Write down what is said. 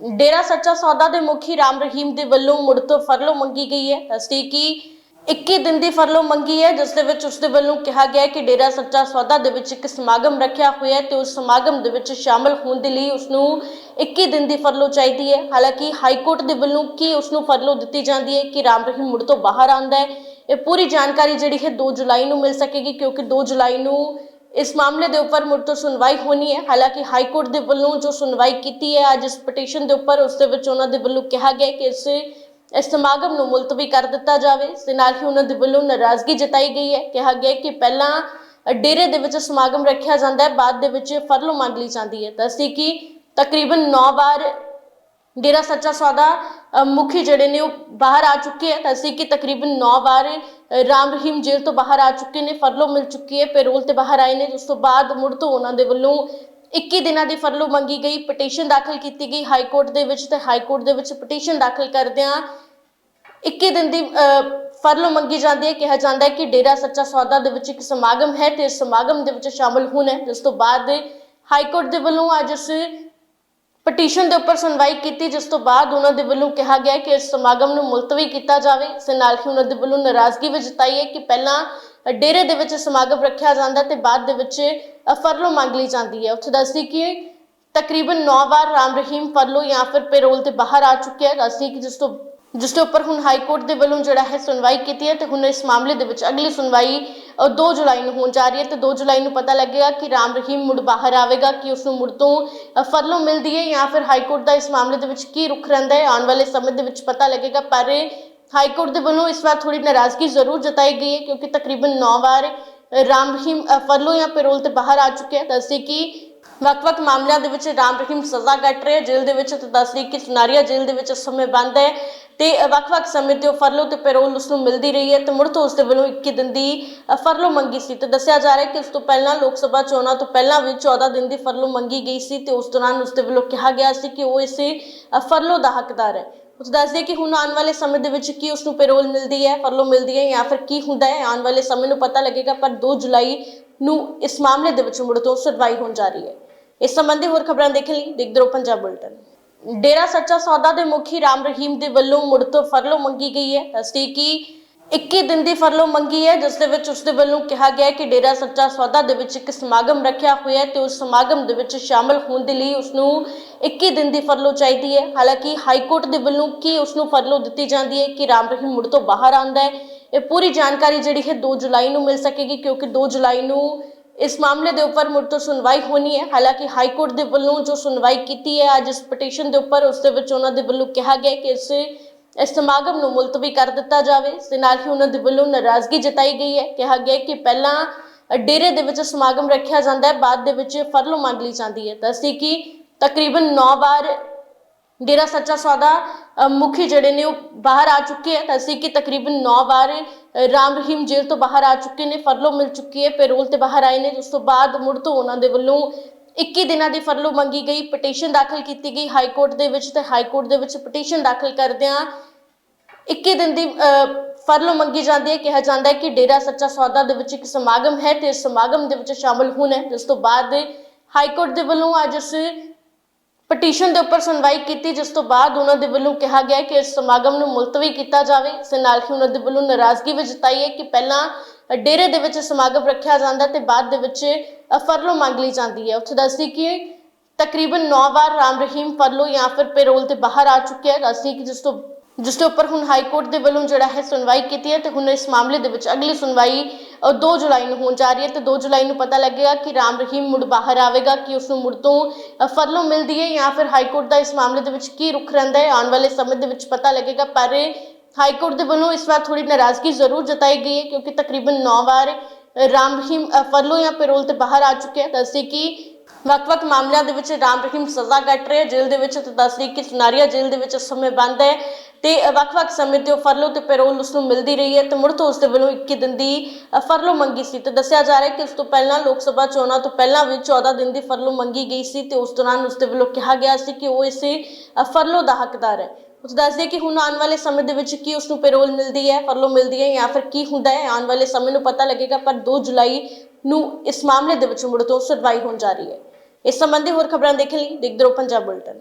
ਡੇਰਾ ਸੱਚਾ ਸੌਦਾ ਦੇ ਮੁਖੀ ਰਾਮ ਰਹੀਮ ਦੇ ਵੱਲੋਂ ਮੁੜ ਤੋਂ ਫਰਲੋ ਮੰਗੀ ਗਈ ਹੈ। ਦੱਸਦੀ ਕਿ 21 ਦਿਨ ਦੀ ਫਰਲੋ ਮੰਗੀ ਹੈ, ਜਿਸ ਦੇ ਵਿੱਚ ਉਸ ਦੇ ਵੱਲੋਂ ਕਿਹਾ ਗਿਆ ਹੈ ਕਿ ਡੇਰਾ ਸੱਚਾ ਸੌਦਾ ਦੇ ਵਿੱਚ ਇੱਕ ਸਮਾਗਮ ਰੱਖਿਆ ਹੋਇਆ ਹੈ ਤੇ ਉਸ ਸਮਾਗਮ ਦੇ ਵਿੱਚ ਸ਼ਾਮਲ ਹੋਣ ਦੇ ਲਈ ਉਸ ਨੂੰ 21 ਦਿਨ ਦੀ ਫਰਲੋ ਚਾਹੀਦੀ ਹੈ। ਹਾਲਾਂਕਿ ਹਾਈ ਕੋਰਟ ਦੇ ਵੱਲੋਂ ਕੀ ਉਸ ਨੂੰ ਫਰਲੋ ਦਿੱਤੀ ਜਾਂਦੀ ਹੈ ਕਿ ਰਾਮ ਰਹੀਮ ਮੁੜ ਤੋਂ ਬਾਹਰ ਆਂਦਾ ਹੈ, ਇਹ ਪੂਰੀ ਜਾਣਕਾਰੀ ਜਿਹੜੀ ਹੈ 2 ਜੁਲਾਈ ਨੂੰ ਮਿਲ ਸਕੇਗੀ, ਕਿਉਂਕਿ 2 ਜੁਲਾਈ ਨੂੰ ਇਸ ਮਾਮਲੇ ਦੇ ਉੱਪਰ ਮੁੜ ਤੋਂ ਸੁਣਵਾਈ ਹੋਣੀ ਹੈ। ਹਾਲਾਂਕਿ ਹਾਈ ਕੋਰਟ ਦੇ ਵੱਲੋਂ ਜੋ ਸੁਣਵਾਈ ਕੀਤੀ ਹੈ, ਅੱਜ ਇਸ ਪਟੀਸ਼ਨ ਦੇ ਉੱਪਰ ਉਸ ਦੇ ਵਿੱਚ ਉਹਨਾਂ ਦੇ ਵੱਲੋਂ ਕਿਹਾ ਗਿਆ ਕਿ ਇਸ ਇਸ ਸਮਾਗਮ ਨੂੰ ਮੁਲਤਵੀ ਕਰ ਦਿੱਤਾ ਜਾਵੇ। ਇਸ ਦੇ ਨਾਲ ਹੀ ਉਹਨਾਂ ਦੇ ਵੱਲੋਂ ਨਾਰਾਜ਼ਗੀ ਜਤਾਈ ਗਈ ਹੈ। ਕਿਹਾ ਗਿਆ ਕਿ ਪਹਿਲਾਂ ਡੇਰੇ ਦੇ ਵਿੱਚ ਸਮਾਗਮ ਰੱਖਿਆ ਜਾਂਦਾ ਹੈ, ਬਾਅਦ ਦੇ ਵਿੱਚ ਫਰਲੋ ਮੰਗ ਲਈ ਜਾਂਦੀ ਹੈ। ਤਾਂ ਅਸੀਂ ਕਿ ਤਕਰੀਬਨ 9 ਵਾਰ ਡੇਰਾ ਸੱਚਾ ਸੌਦਾ ਮੁਖੀ ਜਿਹੜੇ ਨੇ ਉਹ ਬਾਹਰ ਆ ਚੁੱਕੇ ਹੈ। ਤਾਂ ਅਸੀਂ ਕਿ ਤਕਰੀਬਨ 9 ਵਾਰ ਰਾਮ ਰਹੀਮ ਜੇਲ੍ਹ ਤੋਂ ਬਾਹਰ ਆ ਚੁੱਕੇ ਨੇ, ਫਰਲੋ ਮਿਲ ਚੁੱਕੀ ਹੈ, ਪੈਰੋਲ ਤੇ ਬਾਹਰ ਆਏ ਨੇ ਉਸ ਤੋਂ ਬਾਅਦ ਮੁੜ ਤੋਂ ਉਹਨਾਂ ਦੇ ਵੱਲੋਂ 21 ਦਿਨਾਂ ਦੀ ਫਰਲੋ ਮੰਗੀ ਗਈ, ਪਟੀਸ਼ਨ ਦਾਖਲ ਕੀਤੀ ਗਈ ਹਾਈ ਕੋਰਟ ਦੇ ਵਿੱਚ ਤੇ ਹਾਈ ਕੋਰਟ ਦੇ ਵਿੱਚ ਪਟੀਸ਼ਨ ਦਾਖਲ ਕਰਦਿਆਂ 21 ਦਿਨ ਦੀ ਫਰਲੋ ਮੰਗੀ ਜਾਂਦੀ ਹੈ, ਕਿਹਾ ਜਾਂਦਾ ਹੈ ਕਿ ਡੇਰਾ ਸੱਚਾ ਸੌਦਾ ਦੇ ਵਿੱਚ ਇੱਕ ਸਮਾਗਮ ਹੈ ਤੇ ਇਸ ਸਮਾਗਮ ਦੇ ਵਿੱਚ ਸ਼ਾਮਲ ਹੋਣਾ ਹੈ, ਜਿਸ ਤੋਂ ਬਾਅਦ ਹਾਈ ਕੋਰਟ ਦੇ ਵੱਲੋਂ ਅੱਜ ਇਸ ਪਟੀਸ਼ਨ ਦੇ ਉੱਪਰ ਸੁਣਵਾਈ ਕੀਤੀ, ਜਿਸ ਤੋਂ ਬਾਅਦ ਉਹਨਾਂ ਦੇ ਵੱਲੋਂ ਕਿਹਾ ਗਿਆ ਕਿ ਇਸ ਸਮਾਗਮ ਨੂੰ ਮੁਲਤਵੀ ਕੀਤਾ ਜਾਵੇ। ਇਸ ਦੇ ਨਾਲ ਹੀ ਉਹਨਾਂ ਦੇ ਵੱਲੋਂ ਨਾਰਾਜ਼ਗੀ ਵੀ ਜਤਾਈ ਹੈ ਕਿ ਪਹਿਲਾਂ ਡੇਰੇ ਦੇ ਵਿੱਚ ਸਮਾਗਮ ਰੱਖਿਆ ਜਾਂਦਾ ਤੇ ਬਾਅਦ ਦੇ ਵਿੱਚ ਫਰਲੋ ਮੰਗ ਲਈ ਜਾਂਦੀ ਹੈ। ਉੱਥੇ ਦੱਸਦੀ ਕਿ ਤਕਰੀਬਨ 9 ਵਾਰ ਰਾਮ ਰਹੀਮ ਫਰਲੋ ਜਾਂ ਫਿਰ ਪੈਰੋਲ ਤੇ ਬਾਹਰ ਆ ਚੁੱਕਿਆ ਹੈ ਦੱਸਦੀ ਕਿ ਜਿਸ ਤੋਂ ਜਿਸ ਦੇ ਉੱਪਰ ਹੁਣ ਹਾਈ ਕੋਰਟ ਦੇ ਵੱਲੋਂ ਜਿਹੜਾ ਹੈ ਸੁਣਵਾਈ ਕੀਤੀ ਹੈ ਤੇ ਹੁਣ ਇਸ ਮਾਮਲੇ ਦੇ ਵਿੱਚ ਅਗਲੀ ਸੁਣਵਾਈ ਅ, 2 ਜੁਲਾਈ ਨੂੰ ਹੋਣ ਜਾ ਰਹੀ ਹੈ ਤੇ 2 ਜੁਲਾਈ ਨੂੰ ਪਤਾ ਲੱਗੇਗਾ ਕਿ ਰਾਮ ਰਹੀਮ ਮੁੜ ਬਾਹਰ ਆਵੇਗਾ ਕਿ ਉਸ ਨੂੰ ਮੁੜ ਤੋਂ ਫਰਲੋ ਮਿਲਦੀ ਹੈ ਜਾਂ ਫਿਰ ਹਾਈ ਕੋਰਟ ਦਾ ਇਸ ਮਾਮਲੇ ਦੇ ਵਿੱਚ ਕੀ ਰੁਖ ਰਹਿੰਦਾ ਹੈ ਆਉਣ ਵਾਲੇ ਸਮੇਂ ਦੇ ਵਿੱਚ ਪਤਾ ਲੱਗੇਗਾ ਪਰ ਹਾਈ ਕੋਰਟ ਦੇ ਵੱਲੋਂ ਇਸ ਵਾਰ ਥੋੜੀ ਨਾਰਾਜ਼ਗੀ ਜ਼ਰੂਰ ਜਤਾਈ ਗਈ ਹੈ ਕਿਉਂਕਿ ਤਕਰੀਬਨ 9 ਵਾਰ ਰਾਮ ਰਹੀਮ ਅ, ਫਰਲੋ ਜਾਂ ਪੈਰੋਲ ਤੇ ਬਾਹਰ ਆ ਚੁੱਕੇ ਹੈ। ਦੱਸਦੇ ਕਿ ਵੱਖ-ਵੱਖ ਮਾਮਲਿਆਂ ਦੇ ਵਿੱਚ ਰਾਮ ਰਹੀਮ ਸਜ਼ਾ ਕੱਟ ਰਿਹਾ ਜੇਲ੍ਹ ਦੇ ਵਿੱਚ ਤੇ ਦੱਸਦੀ ਕਿ ਸੁਨਾਰੀਆ ਜੇਲ੍ਹ ਦੇ ਵਿੱਚ ਇਸ ਸਮੇਂ ਬੰਦ ਹੈ। ਤੇ ਵੱਖ-ਵੱਖ ਸਮੇਂ ਤੇ ਉਹ ਫਰਲੋ ਤੇ ਪੈਰੋਲ ਉਸ ਨੂੰ ਮਿਲਦੀ ਰਹੀ ਹੈ ਤੇ ਮੁੜ ਤੋਂ ਉਸ ਦੇ ਵੱਲੋਂ 21 ਦਿਨ ਦੀ ਫਰਲੋ ਮੰਗੀ ਸੀ ਤੇ ਦੱਸਿਆ ਜਾ ਰਿਹਾ ਹੈ ਕਿ ਉਸ ਤੋਂ ਪਹਿਲਾਂ ਲੋਕ ਸਭਾ ਚੋਣਾਂ ਤੋਂ ਪਹਿਲਾਂ ਵੀ 14 ਦਿਨ ਦੀ ਫਰਲੋ ਮੰਗੀ ਗਈ ਸੀ ਤੇ ਉਸ ਦੌਰਾਨ ਉਸ ਦੇ ਵੱਲੋਂ ਕਿਹਾ ਗਿਆ ਸੀ ਕਿ ਉਹ ਇਸੇ ਫਰਲੋ ਦਾ ਹੱਕਦਾਰ ਹੈ। ਉਸ ਦੱਸਦੇ ਕਿ ਹੁਣ ਆਉਣ ਵਾਲੇ ਸਮੇਂ ਦੇ ਵਿੱਚ ਕੀ ਉਸ ਨੂੰ ਪੈਰੋਲ ਮਿਲਦੀ ਹੈ, ਫਰਲੋ ਮਿਲਦੀ ਹੈ ਜਾਂ ਫਿਰ ਕੀ ਹੁੰਦਾ ਹੈ, ਆਉਣ ਵਾਲੇ ਸਮੇਂ ਨੂੰ ਪਤਾ ਲੱਗੇਗਾ, ਪਰ 2 ਜੁਲਾਈ ਨੂੰ ਇਸ ਮਾਮਲੇ ਦੇ ਵਿੱਚ ਮੁੜ ਤੋਂ ਸੁਣਵਾਈ ਹੋਣ ਜਾ ਰਹੀ ਹੈ। ਇਸ ਸੰਬੰਧੀ ਹੋਰ ਖਬਰਾਂ ਦੇਖਣ ਲਈ ਦੇਖਦੇ ਰਹੋ ਪੰਜਾਬ ਬੁਲਟਨ। ਡੇਰਾ ਸੱਚਾ ਸੌਦਾ ਦੇ ਮੁਖੀ ਰਾਮ ਰਹੀਮ ਦੇ ਵੱਲੋਂ ਮੁੜ ਤੋਂ ਫਰਲੋ ਮੰਗੀ ਗਈ ਹੈ। ਦੱਸਦੀ ਕਿ 21 ਦਿਨ ਦੀ ਫਰਲੋ ਮੰਗੀ ਹੈ, ਜਿਸ ਦੇ ਵਿੱਚ ਉਸ ਦੇ ਵੱਲੋਂ ਕਿਹਾ ਗਿਆ ਕਿ ਡੇਰਾ ਸੱਚਾ ਸੌਦਾ ਦੇ ਵਿੱਚ ਇੱਕ ਸਮਾਗਮ ਰੱਖਿਆ ਹੋਇਆ ਹੈ ਤੇ ਉਸ ਸਮਾਗਮ ਦੇ ਵਿੱਚ ਸ਼ਾਮਲ ਹੋਣ ਦੇ ਲਈ ਉਸ ਨੂੰ 21 ਦਿਨ ਦੀ ਫਰਲੋ ਚਾਹੀਦੀ ਹੈ। ਹਾਲਾਂਕਿ ਹਾਈ ਕੋਰਟ ਦੇ ਵੱਲੋਂ ਕੀ ਉਸ ਨੂੰ ਫਰਲੋ ਦਿੱਤੀ ਜਾਂਦੀ ਹੈ ਕਿ ਰਾਮ ਰਹੀਮ ਮੁੜ ਤੋਂ ਬਾਹਰ ਆਂਦਾ ਹੈ, ਇਹ ਪੂਰੀ ਜਾਣਕਾਰੀ ਜਿਹੜੀ ਹੈ 2 ਜੁਲਾਈ ਨੂੰ ਮਿਲ ਸਕੇਗੀ, ਕਿਉਂਕਿ 2 ਜੁਲਾਈ ਨੂੰ ਇਸ ਮਾਮਲੇ ਦੇ ਉੱਪਰ ਮੁੜ ਤੋਂ ਸੁਣਵਾਈ ਹੋਣੀ ਹੈ। ਹਾਲਾਂਕਿ ਹਾਈ ਕੋਰਟ ਦੇ ਵੱਲੋਂ ਜੋ ਸੁਣਵਾਈ ਕੀਤੀ ਹੈ, ਅੱਜ ਇਸ ਪਟੀਸ਼ਨ ਦੇ ਉੱਪਰ ਉਸ ਦੇ ਵਿੱਚ ਉਹਨਾਂ ਦੇ ਵੱਲੋਂ ਕਿਹਾ ਗਿਆ ਕਿ ਇਸ ਇਸ ਸਮਾਗਮ ਨੂੰ ਮੁਲਤਵੀ ਕਰ ਦਿੱਤਾ ਜਾਵੇ। ਇਸ ਦੇ ਨਾਲ ਹੀ ਉਹਨਾਂ ਦੇ ਵੱਲੋਂ ਨਾਰਾਜ਼ਗੀ ਜਤਾਈ ਗਈ ਹੈ। ਕਿਹਾ ਗਿਆ ਕਿ ਪਹਿਲਾਂ ਡੇਰੇ ਦੇ ਵਿੱਚ ਸਮਾਗਮ ਰੱਖਿਆ ਜਾਂਦਾ ਹੈ, ਬਾਅਦ ਦੇ ਵਿੱਚ ਫਰਲੋ ਮੰਗ ਲਈ ਜਾਂਦੀ ਹੈ। ਤਾਂ ਅਸੀਂ ਕਿ ਤਕਰੀਬਨ 9 ਵਾਰ ਡੇਰਾ ਸੱਚਾ ਸੌਦਾ ਅ, ਮੁਖੀ ਜਿਹੜੇ ਨੇ ਉਹ ਬਾਹਰ ਆ ਚੁੱਕੇ ਹੈ ਤਾਂ ਕਿ ਤਕਰੀਬਨ 9 ਵਾਰ ਅ, ਰਾਮ ਰਹੀਮ ਜੇਲ੍ਹ ਤੋਂ ਬਾਹਰ ਆ ਚੁੱਕੇ ਨੇ ਫਰਲੋ ਮਿਲ ਚੁੱਕੀ ਹੈ ਪੈਰੋਲ ਤੇ ਬਾਹਰ ਆਏ ਨੇ। ਉਸ ਤੋਂ ਬਾਅਦ ਮੁੜ ਤੋਂ ਉਹਨਾਂ ਦੇ ਵੱਲੋਂ 21 ਦਿਨਾਂ ਦੀ ਫਰਲੋ ਮੰਗੀ ਗਈ ਪਟੀਸ਼ਨ ਦਾਖਲ ਕੀਤੀ ਗਈ ਹਾਈ ਕੋਰਟ ਦੇ ਵਿੱਚ ਤੇ ਹਾਈ ਕੋਰਟ ਦੇ ਵਿੱਚ ਪਟੀਸ਼ਨ ਦਾਖਲ ਕਰਦਿਆਂ 21 ਦਿਨ ਦੀ ਅ, ਫਰਲੋ ਮੰਗੀ ਜਾਂਦੀ ਹੈ। ਕਿਹਾ ਜਾਂਦਾ ਹੈ ਕਿ ਡੇਰਾ ਸੱਚਾ ਸੌਦਾ ਦੇ ਵਿੱਚ ਇੱਕ ਸਮਾਗਮ ਹੈ ਤੇ ਇਸ ਸਮਾਗਮ ਦੇ ਵਿੱਚ ਸ਼ਾਮਲ ਹੋਣਾ ਹੈ। ਜਿਸ ਤੋਂ ਬਾਅਦ ਹਾਈ ਕੋਰਟ ਦੇ ਵੱਲੋਂ ਅੱਜ ਇਸ ਪਟੀਸ਼ਨ ਦੇ ਉੱਪਰ ਸੁਣਵਾਈ ਕੀਤੀ, ਜਿਸ ਤੋਂ ਬਾਅਦ ਉਹਨਾਂ ਦੇ ਵੱਲੋਂ ਕਿਹਾ ਗਿਆ ਕਿ ਇਸ ਸਮਾਗਮ ਨੂੰ ਮੁਲਤਵੀ ਕੀਤਾ ਜਾਵੇ। ਇਸ ਦੇ ਨਾਲ ਹੀ ਉਹਨਾਂ ਦੇ ਵੱਲੋਂ ਨਾਰਾਜ਼ਗੀ ਵੀ ਜਤਾਈ ਹੈ ਕਿ ਪਹਿਲਾਂ ਡੇਰੇ ਦੇ ਵਿੱਚ ਸਮਾਗਮ ਰੱਖਿਆ ਜਾਂਦਾ ਤੇ ਬਾਅਦ ਦੇ ਵਿੱਚ ਫਰਲੋ ਮੰਗ ਲਈ ਜਾਂਦੀ ਹੈ। ਉੱਥੇ ਦੱਸਦੀ ਕਿ ਤਕਰੀਬਨ 9 ਵਾਰ ਰਾਮ ਰਹੀਮ ਫਰਲੋ ਜਾਂ ਫਿਰ ਪੈਰੋਲ ਤੇ ਬਾਹਰ ਆ ਚੁੱਕਿਆ ਹੈ ਦੱਸਦੀ ਕਿ ਜਿਸ ਤੋਂ ਜਿਸ ਦੇ ਉੱਪਰ ਹੁਣ ਹਾਈ ਕੋਰਟ ਦੇ ਵੱਲੋਂ ਜਿਹੜਾ ਹੈ ਸੁਣਵਾਈ ਕੀਤੀ ਹੈ ਤੇ ਹੁਣ ਇਸ ਮਾਮਲੇ ਦੇ ਵਿੱਚ ਅਗਲੀ ਸੁਣਵਾਈ ਅ, 2 ਜੁਲਾਈ ਨੂੰ ਹੋਣ ਜਾ ਰਹੀ ਹੈ ਤੇ 2 ਜੁਲਾਈ ਨੂੰ ਪਤਾ ਲੱਗੇਗਾ ਕਿ ਰਾਮ ਰਹੀਮ ਮੁੜ ਬਾਹਰ ਆਵੇਗਾ ਕਿ ਉਸ ਨੂੰ ਮੁੜ ਤੋਂ ਫਰਲੋ ਮਿਲਦੀ ਹੈ ਜਾਂ ਫਿਰ ਹਾਈ ਕੋਰਟ ਦਾ ਇਸ ਮਾਮਲੇ ਦੇ ਵਿੱਚ ਕੀ ਰੁਖ ਰਹਿੰਦਾ ਹੈ ਆਉਣ ਵਾਲੇ ਸਮੇਂ ਦੇ ਵਿੱਚ ਪਤਾ ਲੱਗੇਗਾ ਪਰ ਹਾਈ ਕੋਰਟ ਦੇ ਵੱਲੋਂ ਇਸ ਵਾਰ ਥੋੜੀ ਨਾਰਾਜ਼ਗੀ ਜ਼ਰੂਰ ਜਤਾਈ ਗਈ ਹੈ ਕਿਉਂਕਿ ਤਕਰੀਬਨ 9 ਵਾਰ ਰਾਮ ਰਹੀਮ ਫਰਲੋ ਜਾਂ ਪੈਰੋਲ ਤੇ ਬਾਹਰ ਆ ਚੁੱਕੇ ਹੈ। ਦੱਸਦੇ ਕਿ ਵੱਖ-ਵੱਖ ਮਾਮਲਿਆਂ ਦੇ ਵਿੱਚ ਰਾਮ ਰਹੀਮ ਸਜ਼ਾ ਕੱਟ ਰਿਹਾ ਜੇਲ੍ਹ ਦੇ ਵਿੱਚ ਤੇ ਦੱਸਦੀ ਕਿ ਸੁਨਾਰੀਆ ਜੇਲ੍ਹ ਦੇ ਵਿੱਚ ਇਸ ਸਮੇਂ ਬੰਦ ਹੈ। ਤੇ ਵੱਖ-ਵੱਖ ਸਮੇਂ ਤੇ ਉਹ ਫਰਲੋ ਤੇ ਪੈਰੋਲ ਉਸ ਨੂੰ ਮਿਲਦੀ ਰਹੀ ਹੈ ਤੇ ਮੁੜ ਤੋਂ ਉਸ ਦੇ ਵੱਲੋਂ 21 ਦਿਨ ਦੀ ਫਰਲੋ ਮੰਗੀ ਸੀ ਤੇ ਦੱਸਿਆ ਜਾ ਰਿਹਾ ਕਿ ਉਸ ਤੋਂ ਪਹਿਲਾਂ ਲੋਕ ਸਭਾ ਚੋਣਾਂ ਤੋਂ ਪਹਿਲਾਂ ਵੀ 14 ਦਿਨ ਦੀ ਫਰਲੋ ਮੰਗੀ ਗਈ ਸੀ ਤੇ ਉਸ ਦੌਰਾਨ ਉਸ ਦੇ ਵੱਲੋਂ ਕਿਹਾ ਗਿਆ ਸੀ ਕਿ ਉਹ ਇਸੇ ਫਰਲੋ ਦਾ ਹੱਕਦਾਰ ਹੈ। ਉਸ ਦੱਸਦੇ ਕਿ ਹੁਣ ਆਉਣ ਵਾਲੇ ਸਮੇਂ ਦੇ ਵਿੱਚ ਕੀ ਉਸ ਨੂੰ ਪੈਰੋਲ ਮਿਲਦੀ ਹੈ, ਫਰਲੋ ਮਿਲਦੀ ਹੈ ਜਾਂ ਫਿਰ ਕੀ ਹੁੰਦਾ ਹੈ, ਆਉਣ ਵਾਲੇ ਸਮੇਂ ਨੂੰ ਪਤਾ ਲੱਗੇਗਾ, ਪਰ 2 ਜੁਲਾਈ ਨੂੰ ਇਸ ਮਾਮਲੇ ਦੇ ਵਿੱਚ ਮੁੜ ਤੋਂ ਸੁਣਵਾਈ ਹੋਣ ਜਾ ਰਹੀ ਹੈ। ਇਸ ਸੰਬੰਧੀ ਹੋਰ ਖਬਰਾਂ ਦੇਖਣ ਲਈ ਦੇਖਦੇ ਰਹੋ ਪੰਜਾਬ ਬੁਲਟਨ।